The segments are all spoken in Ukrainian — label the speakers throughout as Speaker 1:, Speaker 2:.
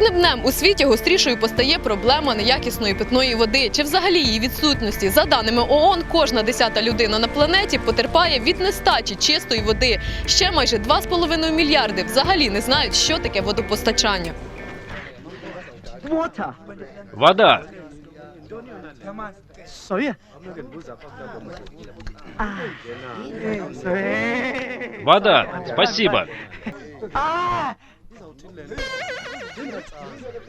Speaker 1: кожним днем у світі гострішою постає проблема неякісної питної води чи взагалі її відсутності. За даними ООН, кожна десята людина на планеті потерпає від нестачі чистої води. Ще майже 2,5 мільярди взагалі не знають, що таке водопостачання.
Speaker 2: Вода. Вода. Спасибо.
Speaker 3: 啊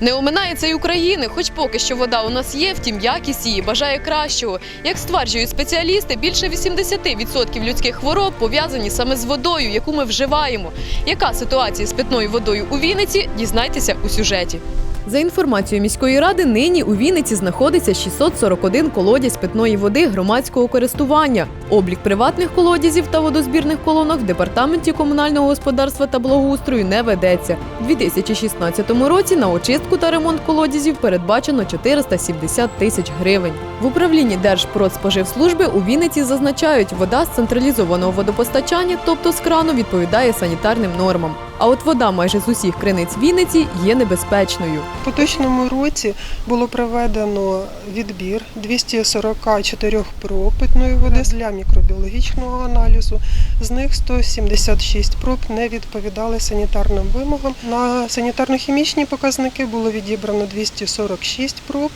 Speaker 1: ！Не оминається й України, хоч поки що вода у нас є, втім якість її бажає кращого. Як стверджують спеціалісти, більше 80% людських хвороб пов'язані саме з водою, яку ми вживаємо. Яка ситуація з питною водою у Вінниці? Дізнайтеся у сюжеті. За інформацією міської ради, нині у Вінниці знаходиться 641 колодязь питної води громадського користування. Облік приватних колодязів та водозбірних колонок в департаменті комунального господарства та благоустрою не ведеться. У 2016 році на очистку та ремонт колодязів передбачено 470 тисяч гривень. В управлінні Держпродспоживслужби у Вінниці зазначають, вода з централізованого водопостачання, тобто з крану, відповідає санітарним нормам. А от вода майже з усіх криниць Вінниці є небезпечною.
Speaker 4: У поточному році було проведено відбір 244 проб питної води для мікробіологічного аналізу. З них 176 проб не відповідали санітарним вимогам. На санітарно-хімічні показники було відібрано 246 проб,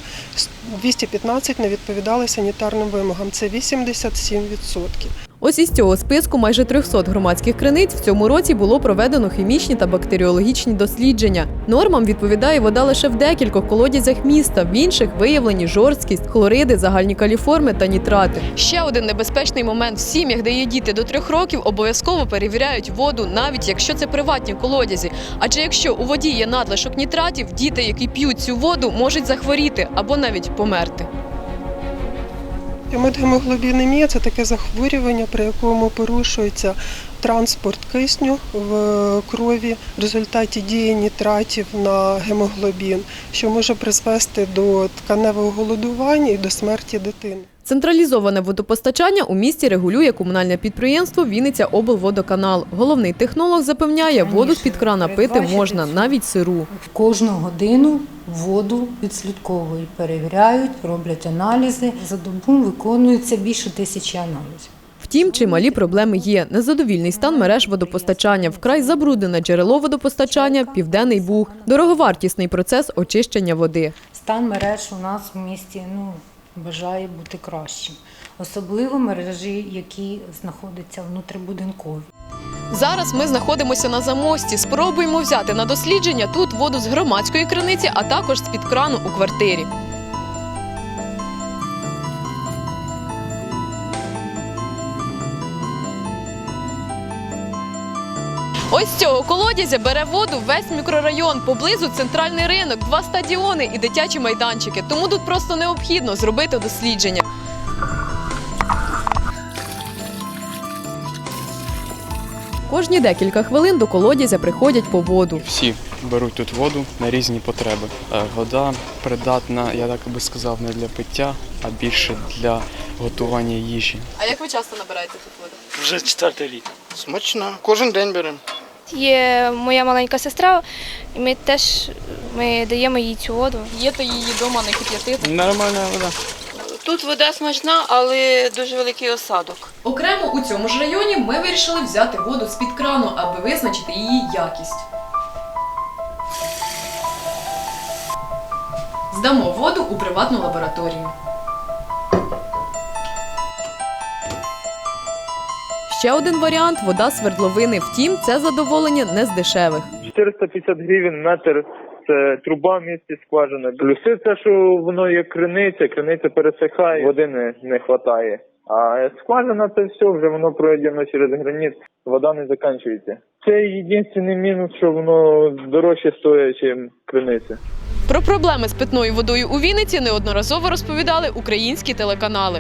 Speaker 4: 215 не відповідали санітарним вимогам. Це 87%.
Speaker 1: Ось із цього списку майже 300 громадських криниць в цьому році було проведено хімічні та бактеріологічні дослідження. Нормам відповідає вода лише в декількох колодязях міста. В інших виявлені жорсткість, хлориди, загальні каліформи та нітрати. Ще один небезпечний момент в сім'ях, де є діти до трьох років, обов'язково перевіряють воду, навіть якщо це приватні колодязі. Адже якщо у воді є надлишок нітратів, діти, які п'ють цю воду, можуть захворіти або навіть померти.
Speaker 4: Метгемоглобінемія – це таке захворювання, при якому порушується транспорт кисню в крові в результаті дії нітратів на гемоглобін, що може призвести до тканевого голодування і до смерті дитини.
Speaker 1: Централізоване водопостачання у місті регулює комунальне підприємство Вінниця облводоканал. Головний технолог запевняє, воду з під крана пити можна, навіть сиру.
Speaker 5: Кожну годину воду відслідковують, перевіряють, роблять аналізи. За добу виконується більше тисячі аналізів.
Speaker 1: Втім, чималі проблеми є. Незадовільний стан мереж водопостачання, вкрай забруднене джерело водопостачання, південний буг, дороговартісний процес очищення води.
Speaker 5: Стан мереж у нас в місті ну, бажає бути кращим. Особливо мережі, які знаходяться внутрібудинкові.
Speaker 1: Зараз ми знаходимося на замості. Спробуємо взяти на дослідження тут воду з громадської криниці, а також з під крану у квартирі. Ось з цього колодязя бере воду весь мікрорайон. Поблизу центральний ринок, два стадіони і дитячі майданчики. Тому тут просто необхідно зробити дослідження. Кожні декілька хвилин до колодязя приходять по воду.
Speaker 6: Всі беруть тут воду на різні потреби. Е, Вода придатна, я так би сказав, не для пиття, а більше для готування їжі.
Speaker 1: А як ви часто набираєте тут воду?
Speaker 7: Вже четвертий рік.
Speaker 8: Смачна. Кожен день беремо.
Speaker 9: Є моя маленька сестра, і ми теж ми даємо їй цю воду.
Speaker 1: П'єте її вдома не кип'ятити?
Speaker 6: Нормальна вода.
Speaker 10: Тут вода смачна, але дуже великий осадок.
Speaker 1: Окремо у цьому ж районі ми вирішили взяти воду з-під крану, аби визначити її якість. Здамо воду у приватну лабораторію. Ще один варіант вода свердловини. Втім, це задоволення не з дешевих.
Speaker 11: 450 гривень метр це труба в місті скважина. Плюси це, що воно є криниця, криниця пересихає, води не, не вистачає. А скважина це все, вже воно пройдено через граніт, вода не закінчується. Це єдиний мінус, що воно дорожче стоїть, ніж криниця.
Speaker 1: Про проблеми з питною водою у Вінниці неодноразово розповідали українські телеканали.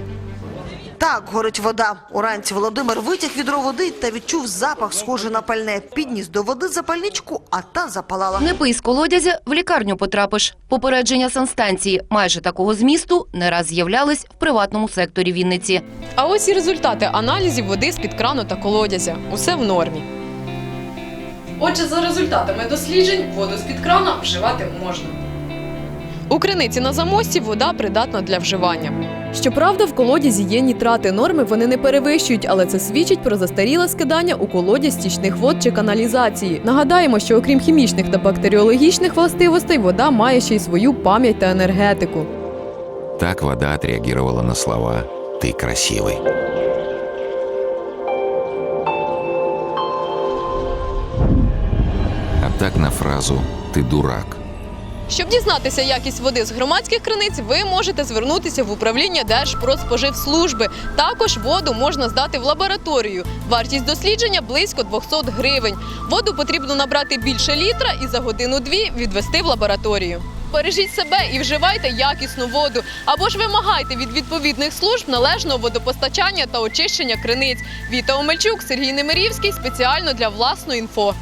Speaker 12: Так горить вода. Уранці Володимир витяг відро води та відчув запах, схожий на пальне. Підніс до води запальничку, а та запалала.
Speaker 13: Не пий з колодязя, в лікарню потрапиш. Попередження санстанції майже такого змісту не раз з'являлись в приватному секторі Вінниці.
Speaker 1: А ось і результати аналізів води з-під крану та колодязя. Усе в нормі. Отже, за результатами досліджень воду з-під крана вживати можна. У криниці на замості вода придатна для вживання. Щоправда, в колодязі є нітрати. Норми вони не перевищують, але це свідчить про застаріле скидання у колодязь стічних вод чи каналізації. Нагадаємо, що окрім хімічних та бактеріологічних властивостей, вода має ще й свою пам'ять та енергетику.
Speaker 7: Так вода отреагировала на слова «ты красивый». А так на фразу «ты дурак».
Speaker 1: Щоб дізнатися якість води з громадських криниць, ви можете звернутися в управління Держпродспоживслужби. Також воду можна здати в лабораторію. Вартість дослідження близько 200 гривень. Воду потрібно набрати більше літра і за годину-дві відвести в лабораторію. Бережіть себе і вживайте якісну воду, або ж вимагайте від відповідних служб належного водопостачання та очищення криниць. Віта Омельчук, Сергій Немирівський спеціально для власної інфо.